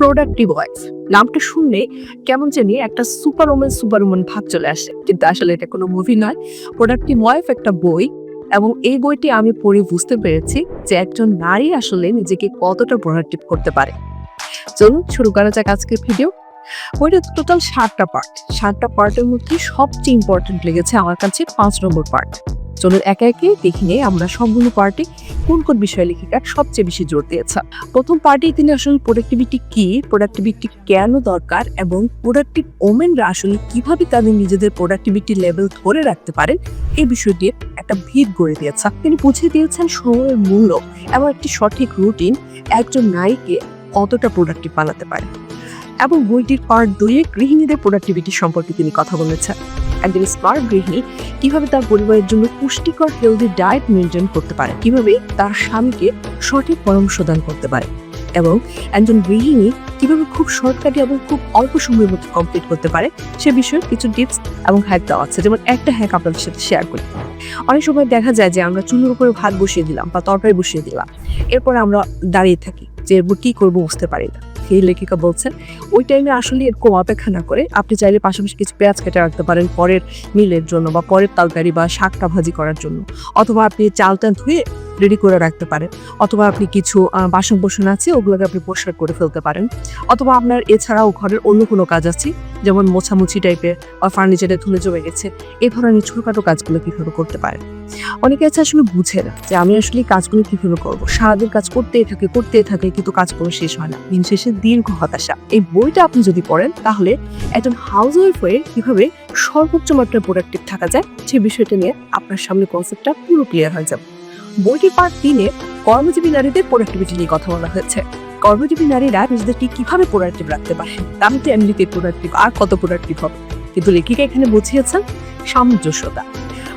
Productive wife নামটা শুনলে কেমন জানি একটা সুপার ওমেন সুপার ওমেন ভাব চলে আসে। কিন্তু আসলে এটা কোনো মুভি নয়। প্রোডাক্টিভ ওয়াইফ একটা বই এবং এই বইটি আমি পড়ে বুঝতে পেরেছি যে একজন নারী আসলে নিজেকে কতটা প্রোডাক্টিভ করতে পারে। চলুন শুরু করা যাক আজকের ভিডিও বইটা টোটাল সাতটা পার্ট সাতটা পার্টের মধ্যে সবচেয়ে ইম্পর্টেন্ট লেগেছে আমার কাছে পাঁচ নম্বর পার্ট চলুন একে একে দেখে নিয়ে আমরা সম্পূর্ণ পার্টি কোন কোন বিষয় লেখিকা সবচেয়ে বেশি জোর দিয়েছে। প্রথম পার্টি তিনি আসলে প্রোডাক্টিভিটি কি প্রোডাক্টিভিটি কেন দরকার এবং প্রোডাক্টিভ ওমেনরা আসলে কীভাবে তাদের নিজেদের প্রোডাক্টিভিটি লেভেল ধরে রাখতে পারে এই বিষয়টি একটা ভিত গড়ে দিয়েছে। তিনি বুঝিয়ে দিয়েছেন সময়ের মূল্য এবং একটি সঠিক রুটিন একজন নারীকে কতটা প্রোডাক্টিভ বানাতে পারে। এবং বইটির পার্ট দুইয়ে গৃহিণীদের প্রোডাক্টিভিটি সম্পর্কে তিনি কথা বলেছেন। একজন স্মার্ট গৃহিণী কীভাবে তার পরিবারের জন্য পুষ্টিকর হেলদি ডায়েট মেনটেন করতে পারে? কীভাবে তার স্বামীকে সঠিক পরামর্শ দান করতে পারে? এবং একজন গৃহিণী কীভাবে খুব শর্টকাটে এবং খুব অল্প সময়ের মধ্যে কমপ্লিট করতে পারে? সে বিষয়ে কিছু টিপস এবং হ্যাক দেওয়া আছে। যেমন একটা হ্যাক আপনাদের সাথে শেয়ার করি। অনেক সময় দেখা যায় যে আমরা চুলোর উপরে ভাত বসিয়ে দিলাম বা তরকারি বসিয়ে দিলাম। এরপরে আমরা দাঁড়িয়ে থাকি যে এরপর কি করব বুঝতে পারি না। সেই লেখিকা বলছেন, ওই টাইমে আসলে এরকম অপেক্ষা না করে। আপনি চাইলে পাশাপাশি কিছু পেঁয়াজ কেটে রাখতে পারেন পরের মিলের জন্য বা পরের তালকারি বা শাকটা ভাজি করার জন্য। অথবা আপনি চালটা ধুয়ে রেডি করে রাখতে পারেন। অথবা আপনি কিছু বাসন কোসন আছে, ওগুলোকে আপনি পরিষ্কার করে ফেলতে পারেন। অথবা আপনার এছাড়াও ঘরের অন্য কোনো কাজ আছে, যেমন মোছামুছি টাইপের বা ফার্নিচারে ধুলে জমে গেছে, এ ধরনের ছোটখাটো কাজগুলো কীভাবে করতে পারেন? অনেকে আছে আসলে বুঝে না যে আমি আসলে কাজগুলো কীভাবে করব। সারাদিন কাজ করতেই থাকে করতেই থাকে, কিন্তু কাজ করে শেষ হয় না। দিন শেষে দীর্ঘ হতাশা। এই বইটা আপনি যদি পড়েন, তাহলে একজন হাউস ওয়াইফ হয়ে কীভাবে সর্বোচ্চ মাত্রায় প্রোডাক্টিভ থাকা যায়, সে বিষয়টা নিয়ে আপনার সামনে কনসেপ্টটা পুরো ক্লিয়ার হয়ে যাবে। বইটির পার্ট তিনে কর্মজীবী নারীদের প্রোডাক্টিভিটি নিয়ে কথা বলা হয়েছে। কর্মজীবী নারীরা নিজেদেরকে কীভাবে প্রোডাক্টিভ রাখতে পারে? আমি তো এমনিতে প্রোডাক্টিভ, আর কত প্রোডাক্টিভ হবে? কিন্তু লেখিকা এখানে বুঝিয়েছেন সামঞ্জস্যতা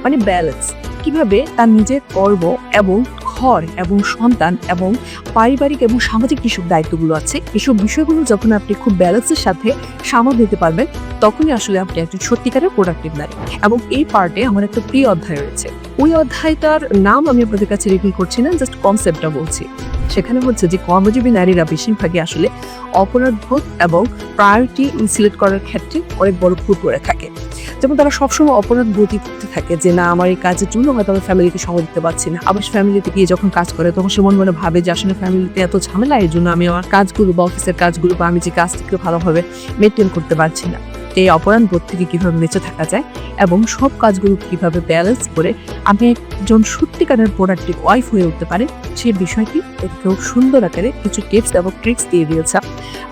মানে ব্যালেন্স কীভাবে তার নিজের কর্ম এবং ঘর এবং সন্তান এবং পারিবারিক এবং সামাজিক যেসব দায়িত্বগুলো আছে। এসব বিষয়গুলো যখন আপনি খুব ব্যালেন্সের সাথে সামাল দিতে পারবেন, তখনই আসলে আপনি একজন সত্যিকারের প্রোডাক্টিভ নারী এবং এই পার্টে আমার একটা প্রিয় অধ্যায় রয়েছে। ওই অধ্যায়টার নাম আমি আপনাদের কাছে রিভিল করছি না জাস্ট কনসেপ্টটা বলছি। সেখানে হচ্ছে যে কর্মজীবী নারীরা বেশিরভাগই আসলে অপরাধবোধ এবং প্রায়োরিটি সিলেক্ট করার ক্ষেত্রে অনেক বড় ভুল করে থাকে। যেমন তারা সবসময় অপরাধ বোধই করতে থাকে যে, না, আমার এই কাজের জন্য হয়তো আমি ফ্যামিলিকে সময় দিতে পারছি না। আবার ফ্যামিলিতে গিয়ে যখন কাজ করে, তখন সে মনে মনে ভাবে যে, আসলে ফ্যামিলিতে এত ঝামেলা, এর জন্য আমি আমার কাজগুলো বা অফিসের কাজগুলো বা আমি যে কাজটিকে ভালোভাবে মেনটেন করতে পারছি না। এই অপরাধ বোধ থেকে কীভাবে বেঁচে থাকা যায় এবং সব কাজগুলো কীভাবে ব্যালেন্স করে আমি একজন সত্যিকারের প্রোডাক্টিভ ওয়াইফ হয়ে উঠতে পারে সেই বিষয়টি খুব সুন্দর আকারে কিছু টিপস এবং ট্রিক্স দিয়ে দিয়েছে।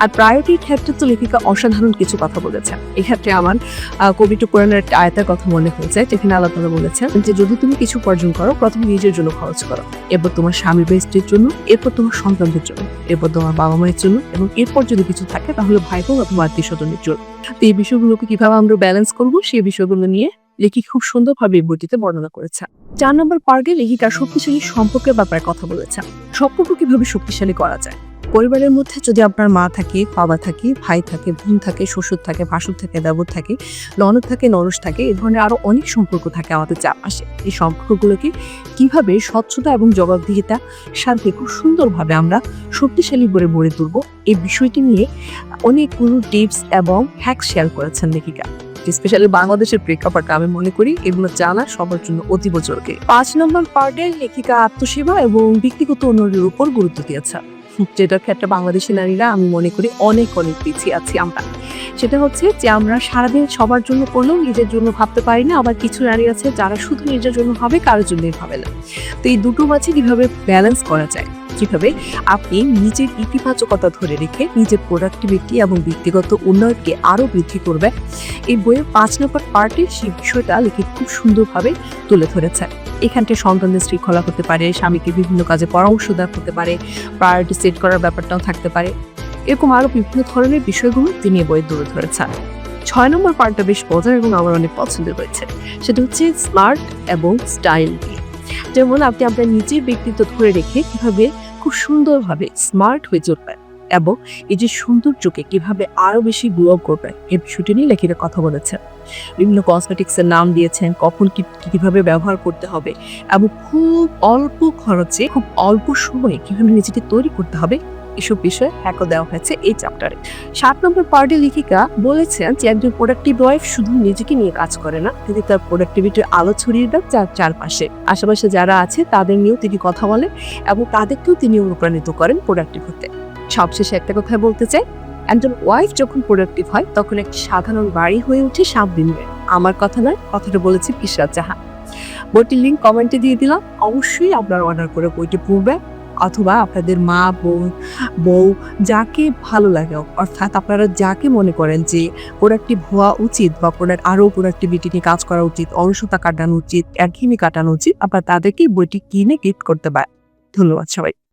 আর প্রায়োরিটির ক্ষেত্রে তো লেখিকা অসাধারণ কিছু কথা বলেছে। এক্ষেত্রে আমার আহ, কবিটু কোরআনের একটা আয়তার কথা মনে হয়েছে যেখানে আল্লাহ তালা বলেছেন যে যদি তুমি কিছু উপার্জন করো প্রথমে নিজের জন্য খরচ করো এরপর তোমার স্বামী বা স্ত্রীর জন্য এরপর তোমার সন্তানদের জন্য এরপর তোমার বাবা মায়ের জন্য এবং এরপর যদি কিছু থাকে তাহলে ভাই বোন অথবা আত্মীয় স্বজনের জন্য। এই বিষয়গুলোকে কীভাবে আমরা ব্যালেন্স করব সেই বিষয়গুলো নিয়ে লেখি খুব সুন্দরভাবে এই বইটিতে বর্ণনা করেছে। চার নম্বর পার্কে লেখিকা শক্তিশালী সম্পর্কের ব্যাপারে কথা বলেছে। সম্পর্ক কীভাবে শক্তিশালী করা যায়? পরিবারের মধ্যে যদি আপনার মা থাকে, বাবা থাকে, ভাই থাকে, বোন থাকে, শ্বশুর থাকে, ভাসুর থাকে, দেবর থাকে, ননদ থাকে, নরস থাকে এই ধরনের আরও অনেক সম্পর্ক থাকে আমাদের চারপাশে। এই সম্পর্কগুলোকে কীভাবে স্বচ্ছতা এবং জবাবদিহিতা সাথে খুব সুন্দরভাবে আমরা শক্তিশালী করে গড়ে তুলব, এই বিষয়টি নিয়ে অনেকগুলো টিপস এবং হ্যাক শেয়ার করেছেন লেখিকা। স্পেশালি বাংলাদেশের প্রেক্ষাপটে আমি মনে করি এগুলো জানা সবার জন্য অতীব জরুরি। পাঁচ নম্বর পার্টে লেখিকা আত্মসেবা এবং ব্যক্তিগত উন্নয়নের উপর গুরুত্ব দিয়েছে। যেটার ক্ষেত্রে বাংলাদেশি নারীরা, আমি মনে করি অনেক অনেক পিছিয়ে আছি আমরা। সেটা হচ্ছে যে আমরা সারাদিন সবার জন্য করলেও নিজের জন্য ভাবতে পারি না, আবার কিছু নারী আছে যারা শুধু নিজের জন্য ভাবে, কারোর জন্যই ভাবে না। তো এই দুটো মাঝে কীভাবে ব্যালেন্স করা যায়? কীভাবে আপনি নিজের ইতিবাচকতা ধরে রেখে নিজের প্রোডাক্টিভিটি এবং ব্যক্তিগত উন্নয়নকে আরও বৃদ্ধি করবে এই বইয়ের পাঁচ নম্বর পার্টে সেই বিষয়টা লিখে খুব সুন্দরভাবে তুলে ধরেছে এখানটা সন্তানদের শৃঙ্খলা হতে পারে, স্বামীকে বিভিন্ন কাজে পরামর্শ দেওয়া হতে পারে প্রায়োরিটি সেট করার ব্যাপারটাও থাকতে পারে। এরকম আরও বিভিন্ন ধরনের বিষয়গুলো তিনি বইয়ে তুলে ধরেছেন। ছয় নম্বর পার্টটা বেশ মজার এবং আমার অনেক পছন্দের রয়েছে সেটা হচ্ছে স্মার্ট এবং স্টাইল যেমন আপনি আপনার নিজের ব্যক্তিত্ব ধরে রেখে কীভাবে খুব সুন্দরভাবে স্মার্ট হয়ে চলবেন এবং এই যে সৌন্দর্যকে কীভাবে আরও বেশি গ্রো করবেন এই বিষয়টি নিয়ে লেখিকা কথা বলেছেন। বিভিন্ন কসমেটিক্সের নাম দিয়েছেন, কখন কি, কীভাবে ব্যবহার করতে হবে এবং খুব অল্প খরচে, খুব অল্প সময়ে কীভাবে নিজেকে তৈরি করতে হবে এসব বিষয়ে হ্যাকও দেওয়া হয়েছে এই চ্যাপ্টারে সাত নম্বর পার্টি লেখিকা বলেছেন যে একজন প্রোডাক্টিভ ওয়াইফ শুধু নিজেকে নিয়ে কাজ করে না, তিনি তার প্রোডাক্টিভিটির আলো ছড়িয়ে দেন যার চারপাশে। আশেপাশে যারা আছে, তাদের নিয়েও তিনি কথা বলেন এবং তাদেরকেও তিনি অনুপ্রাণিত করেন প্রোডাক্টিভ হতে। সবশেষে একটা কথা বলতে চাই, একজন ওয়াইফ যখন প্রোডাক্টিভ হয়, তখন একটি সাধারণ বাড়ি হয়ে ওঠে সাবদিনে আমার কথা নয়, কথাটা বলেছি পিসরাত জাহান। বইটির লিঙ্ক কমেন্টে দিয়ে দিলাম। অবশ্যই আপনারা অর্ডার করে বইটি পড়বেন। অথবা আপনাদের মা, বোন, বউ যাকে ভালো লাগে, অর্থাৎ আপনারা যাকে মনে করেন যে প্রোডাক্টিভ হওয়া উচিত বা প্রোডাক্ট আরও প্রোডাক্টিভিটি নিয়ে কাজ করা উচিত, অলসতা কাটানো উচিত, একঘেয়েমি কাটানো উচিত, আপনারা তাদেরকেই বইটি কিনে গিফট করতে পারেন। ধন্যবাদ সবাই।